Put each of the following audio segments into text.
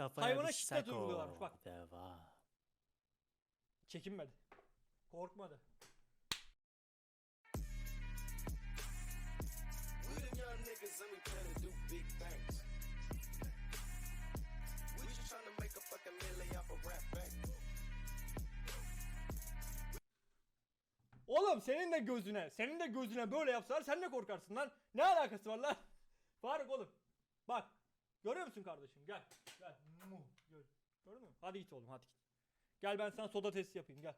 kafaya Hayvana bir şiddet seko. uyguluyorlarmış, bak. Devam. Çekinmedi. Korkmadı. Oğlum senin de gözüne, senin de gözüne böyle yapsalar sen de korkarsın lan. Ne alakası var lan? Faruk oğlum. Bak. Görüyor musun kardeşim? Gel. Gel. Gör. Gördün mü? Hadi git oğlum hadi git. Gel ben sana soda testi yapayım gel.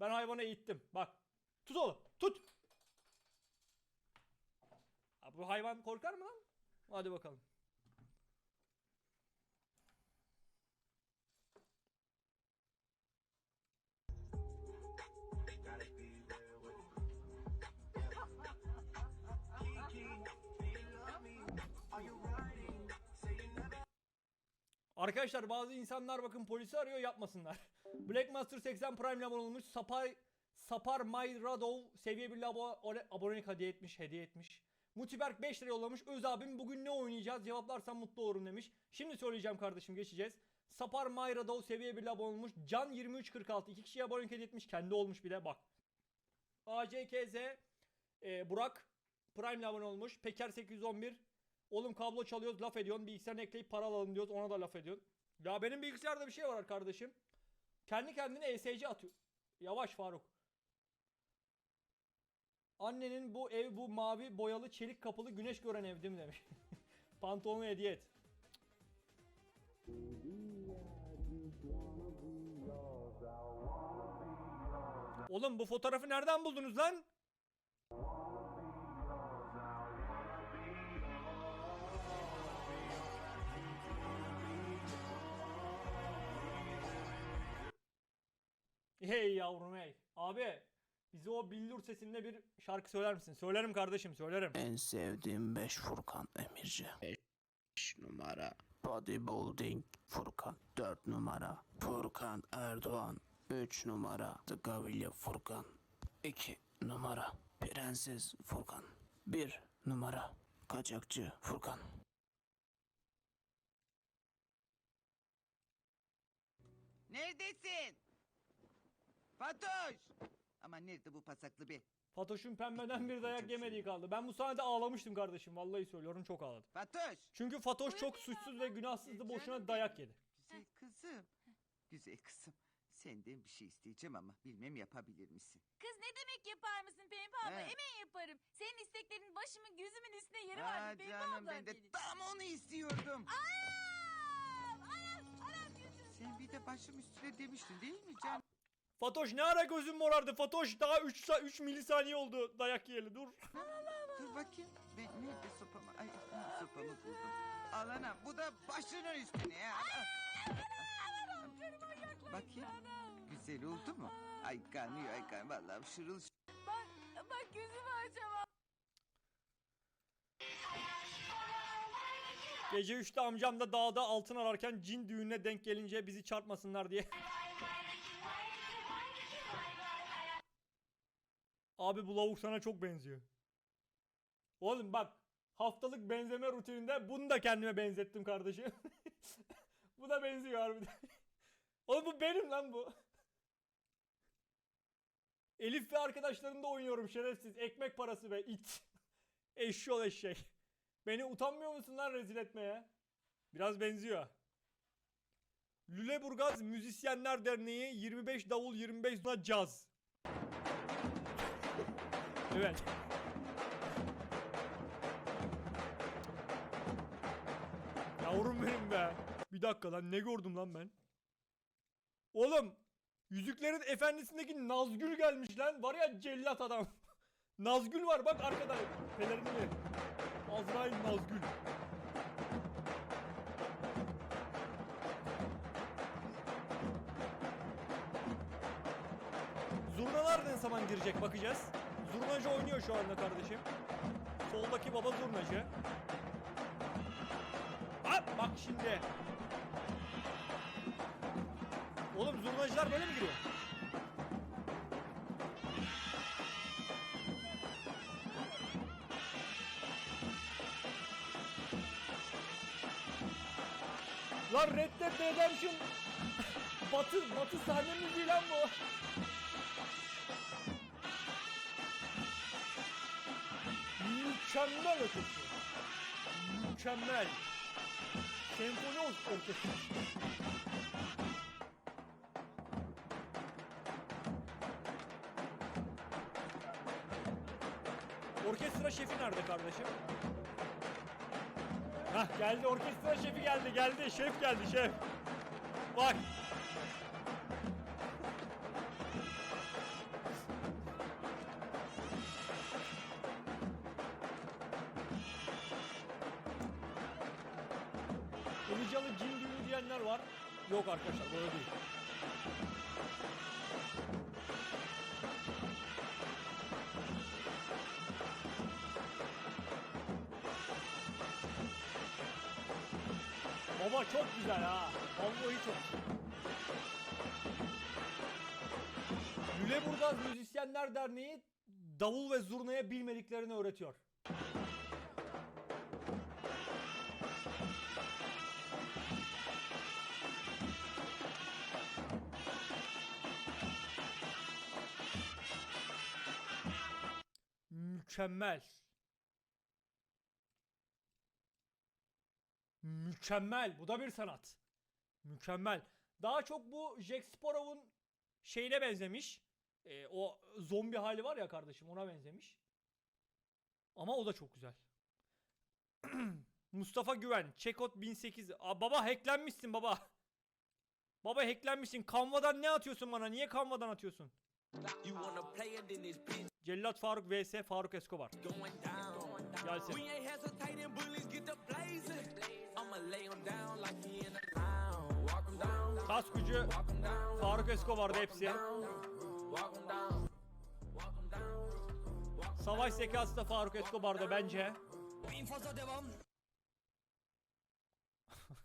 Ben hayvanı eğittim. Bak. Tut oğlum. Tut. Abi bu hayvan korkar mı lan? Hadi bakalım. Arkadaşlar bazı insanlar bakın polisi arıyor yapmasınlar. Black Master 80 Prime abone olmuş. Sapar Sapar Mayradov seviye 1 abo abonelik hediye etmiş, hediye etmiş. Mutiberk 5 lira yollamış. Öz abim bugün ne oynayacağız? Cevaplarsam mutlu olurum demiş. Şimdi söyleyeceğim kardeşim geçeceğiz. Sapar Mayradov seviye 1 abone olmuş. Can 2346 iki kişiye abonelik hediye etmiş. Kendi olmuş bir de bak. ACKZ e, Burak Prime abone olmuş. Peker 811 Oğlum kablo çalıyoruz laf ediyorsun. Bilgisayarını ekleyip para alalım diyoruz. Ona da laf ediyorsun. Ya benim bilgisayarda bir şey var kardeşim. Kendi kendine ESC atıyor. Yavaş Faruk. Annenin bu ev bu mavi boyalı çelik kapılı güneş gören ev değil mi demiş. Pantolonu hediye et. Oğlum bu fotoğrafı nereden buldunuz lan? Hey yavrum hey. Abi bize o billur sesinde bir şarkı söyler misin? Söylerim kardeşim söylerim. En sevdiğim 5 Furkan Emirci. 5 numara. Bodybuilding Furkan. 4 numara. Furkan Erdoğan. 3 numara. The Gavilya Furkan. 2 numara. Prenses Furkan. 1 numara. Kaçakçı Furkan. Neredesin? Fatoş! Ama nerede bu pasaklı be? Fatoş'un pembeden bir dayak yemediği kaldı. Ben bu sahnede ağlamıştım kardeşim. Vallahi söylüyorum çok ağladım. Fatoş! Çünkü Fatoş çok suçsuz ve günahsızdı. Boşuna dayak yedi. Güzel kızım. Güzel kızım. Senden bir şey isteyeceğim ama bilmem yapabilir misin? Kız ne demek yapar mısın Pembe abla? He. Hemen yaparım. Senin isteklerin başımın gözümün üstüne yeri var. Aa, Pembe canım ablam ben de benim. tam onu istiyordum. Anam! Anam! Anam. Sen bir de başım üstüne demiştin değil mi canım? Fatoş ne ara gözün morardı Fatoş? Daha 3 3 milisaniye oldu dayak yiyeli dur. Dur bakayım. Ben nerede sopamı? Ay sopamı buldum. Al anam bu da başının üstüne ya. Bakayım. Güzel oldu mu? Ay kanıyor ay kan. Vallahi şırıl Bak, bak gözümü açamam. Gece 3'te amcam da dağda altın ararken cin düğününe denk gelince bizi çarpmasınlar diye. Abi bu lavuk sana çok benziyor. Oğlum bak haftalık benzeme rutininde bunu da kendime benzettim kardeşim. bu da benziyor harbiden. Oğlum bu benim lan bu. Elif ve arkadaşlarımda oynuyorum şerefsiz. Ekmek parası be it. Eşşol eşek. Beni utanmıyor musun lan rezil etmeye? Biraz benziyor. Lüleburgaz Müzisyenler Derneği 25 davul 25 zurna caz. Evet. Yavrum benim be. Bir dakika lan ne gördüm lan ben? Oğlum Yüzüklerin Efendisi'ndeki Nazgül gelmiş lan. Var ya cellat adam. Nazgül var bak arkada. Pelerini. Azrail Nazgül. Zurnalar ne zaman girecek bakacağız. Zurnacı oynuyor şu anda kardeşim. Soldaki baba zurnacı. Bak bak şimdi. Oğlum zurnacılar böyle mi giriyor? Lan reddet beni Redemption Batı Batı sahne müziği lan bu. Mükemmel ötesi. Mükemmel. Senfoni or- orkestrası. Orkestra şefi nerede kardeşim? Hah geldi orkestra şefi geldi geldi şef geldi şef. Bak. Ilıcalı cin düğünü diyenler var. Yok arkadaşlar böyle değil. Baba çok güzel ha. Vallahi çok. Lüleburgaz Müzisyenler Derneği davul ve zurnaya bilmediklerini öğretiyor. Mükemmel. Mükemmel. Bu da bir sanat. Mükemmel. Daha çok bu Jack Sparrow'un şeyine benzemiş. Ee, o zombi hali var ya kardeşim ona benzemiş. Ama o da çok güzel. Mustafa Güven, Çekot 1008. Aa, baba hacklenmişsin baba. Baba hacklenmişsin. Canva'dan ne atıyorsun bana? Niye Canva'dan atıyorsun? Cellat Faruk vs Faruk Escobar. Gelsin. Kas gücü Faruk Escobar'da hepsi. Savaş zekası da Faruk Escobar'da bence. İnfaza devam.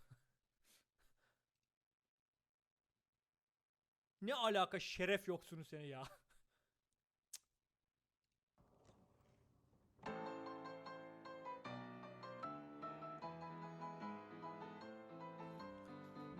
Ne alaka şeref yoksunu seni ya.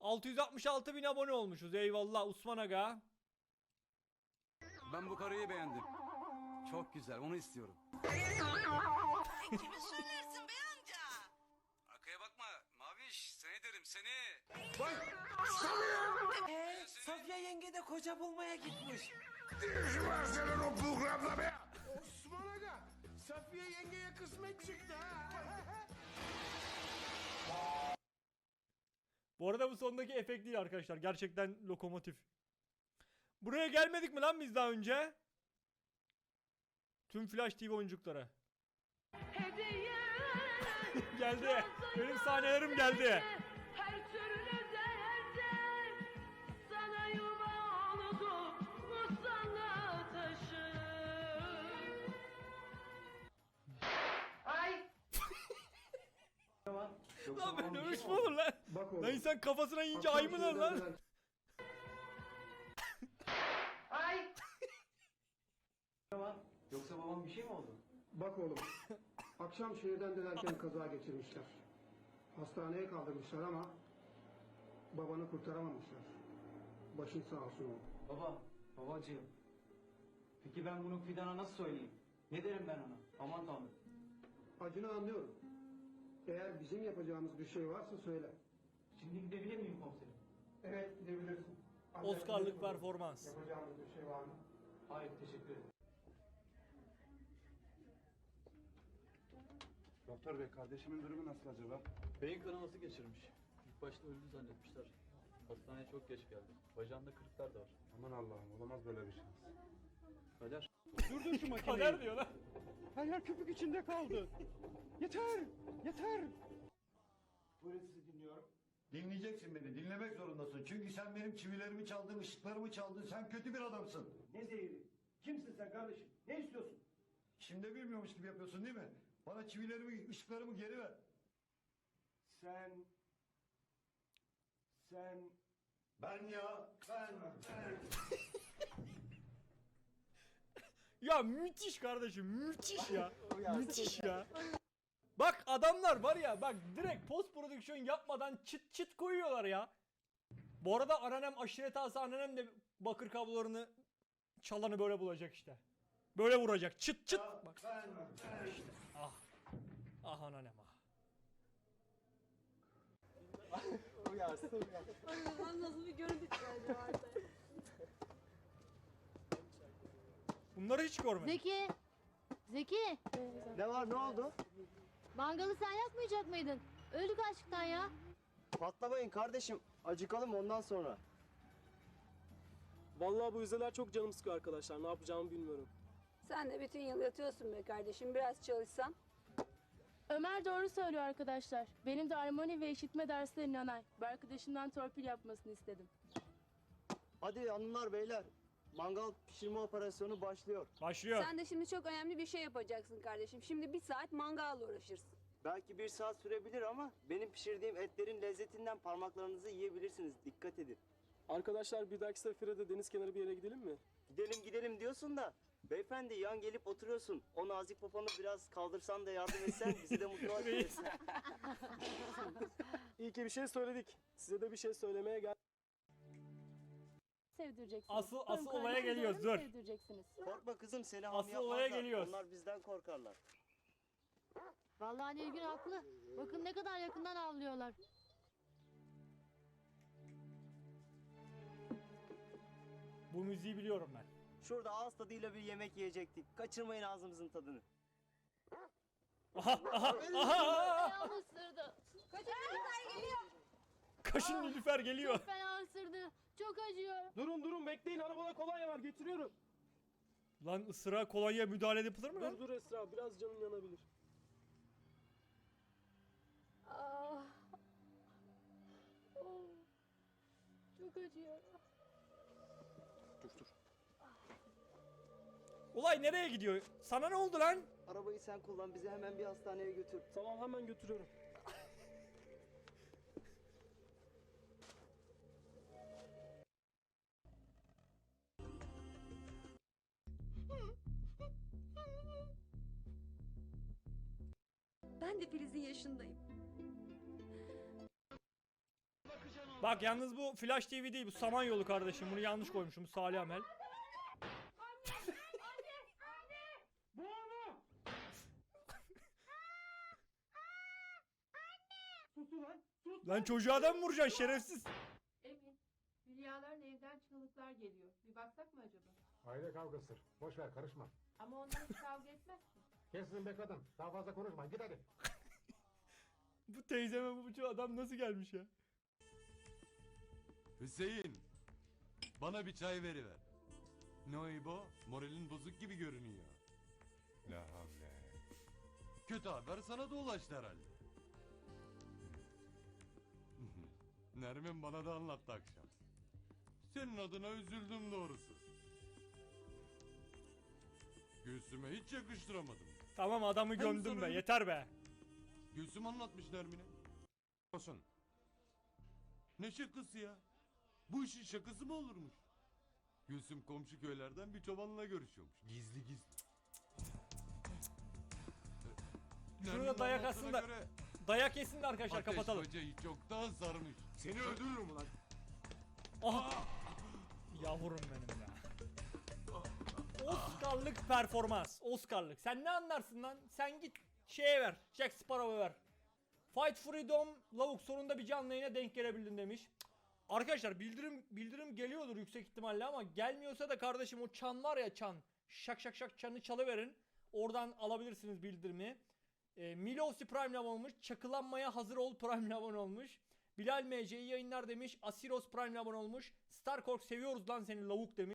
666 bin abone olmuşuz. Eyvallah Osman Aga. Ben bu karıyı beğendim. Çok güzel, onu istiyorum. Kimi söylersin be amca? Arkaya bakma, Maviş, seni derim, seni. Ee, Sofya yenge de koca bulmaya gitmiş. Osman Aga. Safiye yengeye kısmet çıktı ha. Bu arada bu sondaki efekt değil arkadaşlar. Gerçekten lokomotif. Buraya gelmedik mi lan biz daha önce? Tüm Flash TV oyuncukları. geldi. Benim sahnelerim geldi. Lan ben dövüş mü olur lan? Lan insan kafasına yiyince ay mı lan lan? ay Yoksa babam bir şey mi oldu? Bak oğlum, akşam şehirden dönerken kaza geçirmişler. Hastaneye kaldırmışlar ama babanı kurtaramamışlar. Başın sağ olsun oğlum. Baba, babacığım. Peki ben bunu Fidan'a nasıl söyleyeyim? Ne derim ben ona? Aman tanrım. Acını anlıyorum. Eğer bizim yapacağımız bir şey varsa söyle. Şimdi gidebilir miyim komiserim? Evet, gidebilirsin. Ancak Oscar'lık performans. Yapacağımız bir şey var mı? Hayır, teşekkür ederim. Doktor bey kardeşimin durumu nasıl acaba? Beyin kanaması geçirmiş. İlk başta öldü zannetmişler. Hastaneye çok geç geldi. Bacağında kırıklar da var. Aman Allah'ım olamaz böyle bir şey. Kader. Durdur şu makineyi. Kader diyor lan. Her yer köpük içinde kaldı. Yeter! Yeter! Buyurun sizi dinliyorum. Dinleyeceksin beni, dinlemek zorundasın. Çünkü sen benim çivilerimi çaldın, ışıklarımı çaldın. Sen kötü bir adamsın. Ne zehiri? Kimsin sen kardeşim? Ne istiyorsun? Şimdi bilmiyormuş gibi yapıyorsun değil mi? Bana çivilerimi, ışıklarımı geri ver. Sen... Sen... Ben ya, ben, ben. Ya müthiş kardeşim müthiş ya. müthiş ya. Bak adamlar var ya bak direkt post prodüksiyon yapmadan çıt çıt koyuyorlar ya. Bu arada anneannem aşiret ağası anneannem de bakır kablolarını çalanı böyle bulacak işte. Böyle vuracak çıt çıt. Bak. Ah. Ah anneannem ah. Nasıl bir görüntü çıkardı Bunları hiç görmedim. Zeki. Zeki. Ne var ne oldu? Mangalı sen yakmayacak mıydın? Öldük açlıktan ya. Patlamayın kardeşim. Acıkalım ondan sonra. Vallahi bu yüzdeler çok canım sıkıyor arkadaşlar. Ne yapacağımı bilmiyorum. Sen de bütün yıl yatıyorsun be kardeşim. Biraz çalışsan. Ömer doğru söylüyor arkadaşlar. Benim de armoni ve işitme dersleri nanay. Bir arkadaşımdan torpil yapmasını istedim. Hadi hanımlar beyler. Mangal pişirme operasyonu başlıyor. Başlıyor. Sen de şimdi çok önemli bir şey yapacaksın kardeşim. Şimdi bir saat mangalla uğraşırsın. Belki bir saat sürebilir ama benim pişirdiğim etlerin lezzetinden parmaklarınızı yiyebilirsiniz. Dikkat edin. Arkadaşlar bir dahaki sefere de deniz kenarı bir yere gidelim mi? Gidelim gidelim diyorsun da beyefendi yan gelip oturuyorsun. O nazik poponu biraz kaldırsan da yardım etsen bizi de mutlu edersin. İyi ki bir şey söyledik. Size de bir şey söylemeye gel. Sevdireceksiniz. Asıl- Ön asıl olaya kardeşinize geliyoruz, dur. Sevdireceksiniz. Korkma kızım seni ham Asıl yapmazlar. olaya geliyoruz. Onlar bizden korkarlar. Vallahi Nilgün haklı. Bakın ne kadar yakından avlıyorlar. Bu müziği biliyorum ben. Şurada ağız tadıyla bir yemek yiyecektik. Kaçırmayın ağzımızın tadını. Aha aha aha. Ayağımı ısırdı. Kaşın Nilüfer geliyor. Çok fena ısırdı. Çok acıyor. Durun durun bekleyin arabada kolonya var getiriyorum. Lan ısıra kolonya müdahale yapılır mı lan? Dur dur Esra biraz canın yanabilir. Ah. Oh. Çok acıyor. Olay nereye gidiyor? Sana ne oldu lan? Arabayı sen kullan bizi hemen bir hastaneye götür. Tamam hemen götürüyorum. Ben de Filiz'in yaşındayım. Bak yalnız bu Flash TV değil bu Samanyolu kardeşim. Bunu yanlış koymuşum. Salih Amel. Lan çocuğa da mı vuracaksın şerefsiz? Emin, Hülyaların evden çığlıklar geliyor. Bir baksak mı acaba? Aile kavgası. Boş ver karışma. Ama onlar hiç kavga etmez ki. Kesin be kadın. Daha fazla konuşma. Git hadi. Bu teyzeme bu bu adam nasıl gelmiş ya? Hüseyin, bana bir çay veriver. Ne o İbo? Moralin bozuk gibi görünüyor. La havle. Kötü haber sana da ulaştı herhalde. Nermin bana da anlattı akşam. Senin adına üzüldüm doğrusu. Gülsüm'e hiç yakıştıramadım. Tamam adamı Hem gömdüm be yeter be. Gülsüm anlatmış Nermin'e. Olsun. Ne şakası ya? Bu işin şakası mı olurmuş? Gülsüm komşu köylerden bir çobanla görüşüyormuş. Gizli gizli. Şurada Nermin'in dayak anlattığına aslında- göre Dayak yesin de arkadaşlar Ateş kapatalım. bacayı çoktan sarmış. Seni öldürürüm ulan. Aha. Yavrum benim ya. Oscar'lık performans. Oscar'lık. Sen ne anlarsın lan? Sen git şeye ver. Jack Sparrow'a ver. Fight Freedom lavuk sonunda bir canlı yayına denk gelebildin demiş. Arkadaşlar bildirim bildirim geliyordur yüksek ihtimalle ama gelmiyorsa da kardeşim o çan var ya çan. Şak şak şak çanı çalıverin. Oradan alabilirsiniz bildirimi. E, Milovsi Prime abone olmuş. Çakılanmaya hazır ol Prime abone olmuş. Bilal MC yayınlar demiş. Asiros Prime abone olmuş. Starkork seviyoruz lan seni lavuk demiş.